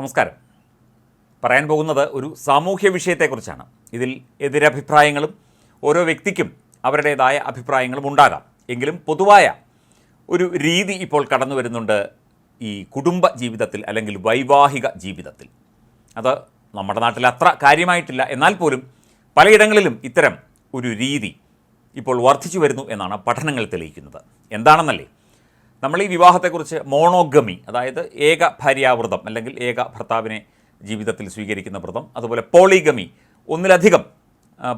നമസ്കാരം. പറയാൻ പോകുന്നത് ഒരു സാമൂഹ്യ വിഷയത്തെക്കുറിച്ചാണ്. ഇതിൽ എതിരഭിപ്രായങ്ങളും ഓരോ വ്യക്തിക്കും അവരുടേതായ അഭിപ്രായങ്ങളും ഉണ്ടാകാം. എങ്കിലും പൊതുവായ ഒരു രീതി ഇപ്പോൾ കടന്നു വരുന്നുണ്ട് ഈ കുടുംബ ജീവിതത്തിൽ അല്ലെങ്കിൽ വൈവാഹിക ജീവിതത്തിൽ. അത് നമ്മുടെ നാട്ടിൽ അത്ര കാര്യമായിട്ടില്ല. എന്നാൽ പോലും പലയിടങ്ങളിലും ഇത്തരം ഒരു രീതി ഇപ്പോൾ വർദ്ധിച്ചു വരുന്നു എന്നാണ് പഠനങ്ങൾ തെളിയിക്കുന്നത്. എന്താണെന്നല്ലേ? നമ്മൾ ഈ വിവാഹത്തെക്കുറിച്ച് മോണോഗമി അതായത് ഏക ഭാര്യാവ്രതം അല്ലെങ്കിൽ ഏക ഭർത്താവിനെ ജീവിതത്തിൽ സ്വീകരിക്കുന്ന വ്രതം അതുപോലെ പോളിഗമി ഒന്നിലധികം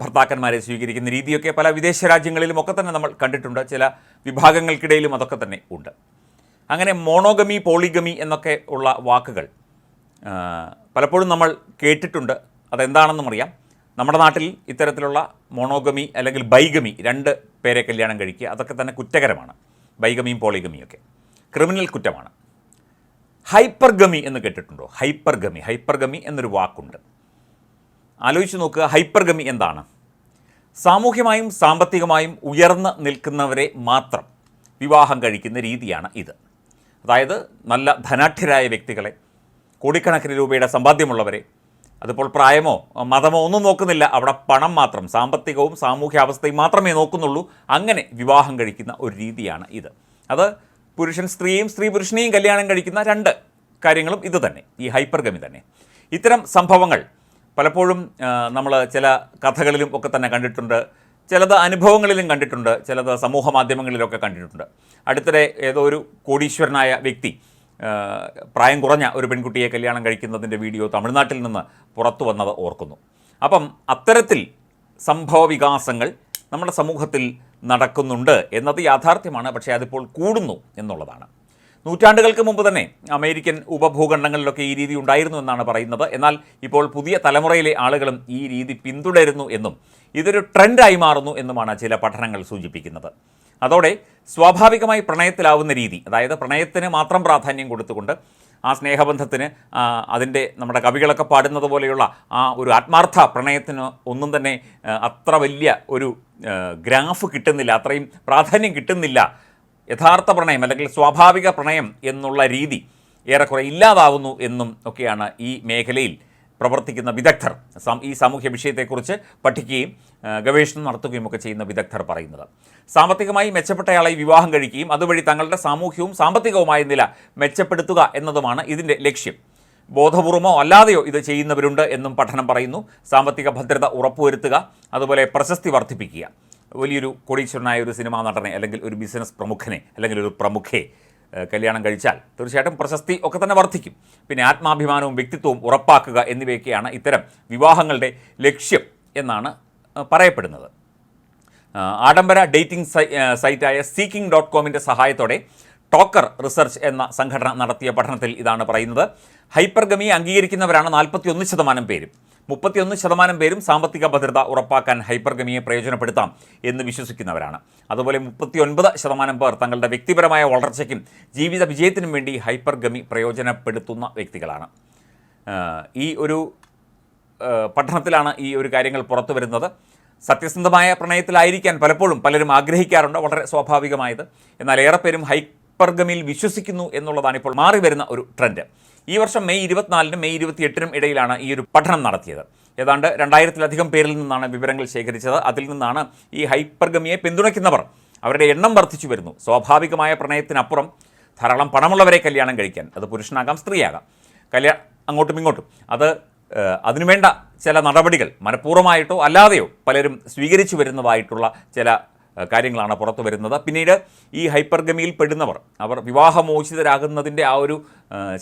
ഭർത്താക്കന്മാരെ സ്വീകരിക്കുന്ന രീതിയൊക്കെ പല വിദേശ രാജ്യങ്ങളിലും ഒക്കെ തന്നെ നമ്മൾ കണ്ടിട്ടുണ്ട്. ചില വിഭാഗങ്ങൾക്കിടയിലും അതൊക്കെ തന്നെ ഉണ്ട്. അങ്ങനെ മോണോഗമി പോളിഗമി എന്നൊക്കെ ഉള്ള വാക്കുകൾ പലപ്പോഴും നമ്മൾ കേട്ടിട്ടുണ്ട്. അതെന്താണെന്നും അറിയാം. നമ്മുടെ നാട്ടിൽ ഇത്തരത്തിലുള്ള മോണോഗമി അല്ലെങ്കിൽ ബൈഗമി രണ്ട് പേരെ കല്യാണം കഴിക്കുക അതൊക്കെ തന്നെ കുറ്റകരമാണ്. ബൈഗമിയും പോളിഗമിയും ഒക്കെ. ക്രിമിനൽ കുറ്റമാണ്. ഹൈപ്പർഗമി എന്ന് കേട്ടിട്ടുണ്ടോ? ഹൈപ്പർഗമി ഹൈപ്പർഗമി എന്നൊരു വാക്കുണ്ട്. ആലോചിച്ച് നോക്കുക ഹൈപ്പർഗമി എന്താണ്? സാമൂഹ്യമായും സാമ്പത്തികമായും ഉയർന്ന് നിൽക്കുന്നവരെ മാത്രം വിവാഹം കഴിക്കുന്ന രീതിയാണ് ഇത്. അതായത് നല്ല ധനാഠ്യരായ വ്യക്തികളെ കോടിക്കണക്കിന് രൂപയുടെ സമ്പാദ്യമുള്ളവരെ അതിപ്പോൾ പ്രായമോ മതമോ ഒന്നും നോക്കുന്നില്ല. അവിടെ പണം മാത്രം സാമ്പത്തികവും സാമൂഹ്യ അവസ്ഥയും മാത്രമേ നോക്കുന്നുള്ളൂ. അങ്ങനെ വിവാഹം കഴിക്കുന്ന ഒരു രീതിയാണ് ഇത്. അത് പുരുഷൻ സ്ത്രീയും സ്ത്രീ പുരുഷനെയും കല്യാണം കഴിക്കുന്ന രണ്ട് കാര്യങ്ങളും ഇത് തന്നെ ഈ ഹൈപ്പർഗമി തന്നെ. ഇത്തരം സംഭവങ്ങൾ പലപ്പോഴും നമ്മൾ ചില കഥകളിലും ഒക്കെ തന്നെ കണ്ടിട്ടുണ്ട്. ചിലത് അനുഭവങ്ങളിലും കണ്ടിട്ടുണ്ട്. ചിലത് സമൂഹ മാധ്യമങ്ങളിലൊക്കെ കണ്ടിട്ടുണ്ട്. അടുത്തിടെ ഏതോ ഒരു കോടീശ്വരനായ വ്യക്തി പ്രായം കുറഞ്ഞ ഒരു പെൺകുട്ടിയെ കല്യാണം കഴിക്കുന്നതിന്റെ വീഡിയോ തമിഴ്നാട്ടിൽ നിന്ന് പുറത്തു വന്നത് ഓർക്കുന്നു. അപ്പം അത്തരത്തിൽ സംഭവ വികാസങ്ങൾ നമ്മുടെ സമൂഹത്തിൽ നടക്കുന്നുണ്ട് എന്നത് യാഥാർത്ഥ്യമാണ് പക്ഷേ അതിപ്പോൾ കൂടുന്നു എന്നുള്ളതാണ്. നൂറ്റാണ്ടുകൾക്ക് മുമ്പ് തന്നെ അമേരിക്കൻ ഉപഭൂഖണ്ഡങ്ങളിലൊക്കെ ഈ രീതി ഉണ്ടായിരുന്നു എന്നാണ് പറയുന്നത്. എന്നാൽ ഇപ്പോൾ പുതിയ തലമുറയിലെ ആളുകളും ഈ രീതി പിന്തുടരുന്നു എന്നും ഇതൊരു ട്രെൻഡായി മാറുന്നു എന്നുമാണ് ചില പഠനങ്ങൾ സൂചിപ്പിക്കുന്നത്. അതോടെ സ്വാഭാവികമായി പ്രണയത്തിലാവുന്ന രീതി അതായത് പ്രണയത്തിന് മാത്രം പ്രാധാന്യം കൊടുത്തുകൊണ്ട് ആ സ്നേഹബന്ധത്തിന് അതിന്റെ നമ്മുടെ കവികളൊക്കെ പാടുന്നത് പോലെയുള്ള ആ ഒരു ആത്മാർത്ഥ പ്രണയത്തിന് ഒന്നും തന്നെ അത്ര വലിയ ഒരു ഗ്രാഫ് കിട്ടുന്നില്ല അത്രയും പ്രാധാന്യം കിട്ടുന്നില്ല. യഥാർത്ഥ പ്രണയം അല്ലെങ്കിൽ സ്വാഭാവിക പ്രണയം എന്നുള്ള രീതി ഏറെക്കുറെ ഇല്ലാതാവുന്നു എന്നും ഒക്കെയാണ് ഈ മേഖലയിൽ പ്രവർത്തിക്കുന്ന വിദഗ്ധർ ഈ സാമൂഹ്യ വിഷയത്തെക്കുറിച്ച് പഠിക്കുകയും ഗവേഷണം നടത്തുകയും ഒക്കെ ചെയ്യുന്ന വിദഗ്ധർ പറയുന്നത്. സാമ്പത്തികമായി മെച്ചപ്പെട്ടയാളെ വിവാഹം കഴിക്കുകയും അതുവഴി തങ്ങളുടെ സാമൂഹ്യവും സാമ്പത്തികവുമായ നില മെച്ചപ്പെടുത്തുക എന്നതുമാണ് ഇതിന്റെ ലക്ഷ്യം. ബോധപൂർവമോ അല്ലാതെയോ ഇത് ചെയ്യുന്നവരുണ്ട് എന്നും പഠനം പറയുന്നു. സാമ്പത്തിക ഭദ്രത ഉറപ്പുവരുത്തുക അതുപോലെ പ്രശസ്തി വർദ്ധിപ്പിക്കുക. വലിയൊരു കോടീശ്വരനായ ഒരു സിനിമാ നടനെ അല്ലെങ്കിൽ ഒരു ബിസിനസ് പ്രമുഖനെ അല്ലെങ്കിൽ ഒരു പ്രമുഖയെ കല്യാണം കഴിച്ചാൽ തീർച്ചയായിട്ടും പ്രശസ്തി ഒക്കെ തന്നെ വർദ്ധിക്കും. പിന്നെ ആത്മാഭിമാനവും വ്യക്തിത്വവും ഉറപ്പാക്കുക എന്നിവയൊക്കെയാണ് ഇത്തരം വിവാഹങ്ങളുടെ ലക്ഷ്യം എന്നാണ് പറയപ്പെടുന്നത്. ആഡംബര ഡേറ്റിംഗ് സൈറ്റായ സീക്കിംഗ് ഡോട്ട് കോമിന്റെ സഹായത്തോടെ ടോക്കർ റിസർച്ച് എന്ന സംഘടന നടത്തിയ പഠനത്തിൽ ഇതാണ് പറയുന്നത്. ഹൈപ്പർഗമിയെ അംഗീകരിക്കുന്നവരാണ് നാൽപ്പത്തിയൊന്ന് ശതമാനം പേരും. മുപ്പത്തിയൊന്ന് ശതമാനം പേരും സാമ്പത്തിക ഭദ്രത ഉറപ്പാക്കാൻ ഹൈപ്പർഗമിയെ പ്രയോജനപ്പെടുത്താം എന്ന് വിശ്വസിക്കുന്നവരാണ്. അതുപോലെ മുപ്പത്തിയൊൻപത് ശതമാനം പേർ തങ്ങളുടെ വ്യക്തിപരമായ വളർച്ചയ്ക്കും ജീവിത വിജയത്തിനും വേണ്ടി ഹൈപ്പർഗമി പ്രയോജനപ്പെടുത്തുന്ന വ്യക്തികളാണ്. ഈ ഒരു പഠനത്തിലാണ് ഈ ഒരു കാര്യങ്ങൾ പുറത്തു വരുന്നത്. സത്യസന്ധമായ പ്രണയത്തിലായിരിക്കാൻ പലപ്പോഴും പലരും ആഗ്രഹിക്കാറുണ്ട്. വളരെ സ്വാഭാവികമായത്. എന്നാൽ ഏറെ പേരും ഹൈപ്പർഗമിയിൽ വിശ്വസിക്കുന്നു എന്നുള്ളതാണ് ഇപ്പോൾ മാറി വരുന്ന ഒരു ട്രെൻഡ് ഈ വർഷം മെയ് ഇരുപത്തിനാലിനും മെയ് ഇരുപത്തിയെട്ടിനും ഇടയിലാണ് ഈ ഒരു പഠനം നടത്തിയത്. ഏതാണ്ട് രണ്ടായിരത്തിലധികം പേരിൽ നിന്നാണ് വിവരങ്ങൾ ശേഖരിച്ചത്. അതിൽ നിന്നാണ് ഈ ഹൈപ്പർഗമിയെ പിന്തുണയ്ക്കുന്നവർ അവരുടെ എണ്ണം വർദ്ധിച്ചു വരുന്നു. സ്വാഭാവികമായ പ്രണയത്തിനപ്പുറം ധാരാളം പണമുള്ളവരെ കല്യാണം കഴിക്കാൻ. അത് പുരുഷനാകാം സ്ത്രീയാകാം. കല്യാ അങ്ങോട്ടും ഇങ്ങോട്ടും. അത് അതിനുവേണ്ട ചില നടപടികൾ മനഃപൂർവമായിട്ടോ അല്ലാതെയോ പലരും സ്വീകരിച്ചു വരുന്നതായിട്ടുള്ള ചില കാര്യങ്ങളാണ് പുറത്തു വരുന്നത്. പിന്നീട് ഈ ഹൈപ്പർഗമിയിൽ പെടുന്നവർ അവർ വിവാഹമോചിതരാകുന്നതിന്റെ ആ ഒരു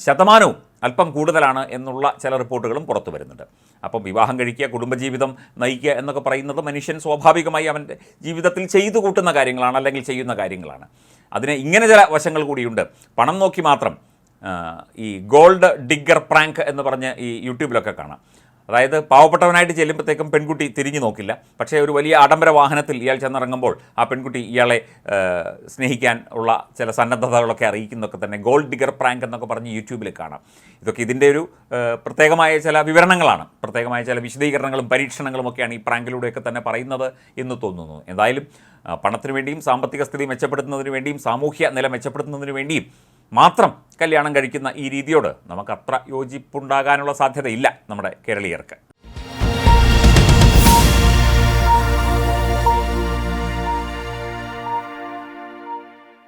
ശതമാനവും അല്പം കൂടുതലാണ് എന്നുള്ള ചില റിപ്പോർട്ടുകളും പുറത്തു വരുന്നുണ്ട്. അപ്പം വിവാഹം കഴിക്കുക കുടുംബജീവിതം നയിക്കുക എന്നൊക്കെ പറയുന്നത് മനുഷ്യൻ സ്വാഭാവികമായി അവന്റെ ജീവിതത്തിൽ ചെയ്തു കൂട്ടുന്ന കാര്യങ്ങളാണ് അല്ലെങ്കിൽ ചെയ്യുന്ന കാര്യങ്ങളാണ്. അതിന് ഇങ്ങനെ ചില വശങ്ങൾ കൂടിയുണ്ട്. പണം നോക്കി മാത്രം ഈ ഗോൾഡ് ഡിഗർ പ്രാങ്ക് എന്ന് പറഞ്ഞ് ഈ യൂട്യൂബിലൊക്കെ കാണാം. അതായത് പാവപ്പെട്ടവനായിട്ട് ചെല്ലുമ്പോഴത്തേക്കും പെൺകുട്ടി തിരിഞ്ഞു നോക്കില്ല. പക്ഷേ ഒരു വലിയ ആഡംബര വാഹനത്തിൽ ഇയാൾ ചെന്നിറങ്ങുമ്പോൾ ആ പെൺകുട്ടി ഇയാളെ സ്നേഹിക്കാൻ ഉള്ള ചില സന്നദ്ധതകളൊക്കെ അറിയിക്കുന്നതൊക്കെ തന്നെ ഗോൾഡ് ഡിഗർ പ്രാങ്ക് എന്നൊക്കെ പറഞ്ഞ് യൂട്യൂബിൽ കാണാം. ഇതൊക്കെ ഇതിന്റെ ഒരു പ്രത്യേകമായ ചില വിവരണങ്ങളാണ്. പ്രത്യേകമായ ചില വിശദീകരണങ്ങളും പരീക്ഷണങ്ങളും ഒക്കെയാണ് ഈ പ്രാങ്കിലൂടെയൊക്കെ തന്നെ പറയുന്നത് എന്ന് തോന്നുന്നു. എന്തായാലും പണത്തിനു വേണ്ടിയും സാമ്പത്തിക സ്ഥിതി മെച്ചപ്പെടുത്തുന്നതിന് വേണ്ടിയും സാമൂഹ്യ നില മെച്ചപ്പെടുത്തുന്നതിന് വേണ്ടിയും മാത്രം കല്യാണം കഴിക്കുന്ന ഈ രീതിയോട് നമുക്കത്ര യോജിപ്പുണ്ടാകാനുള്ള സാധ്യതയില്ല നമ്മുടെ കേരളീയർക്ക്.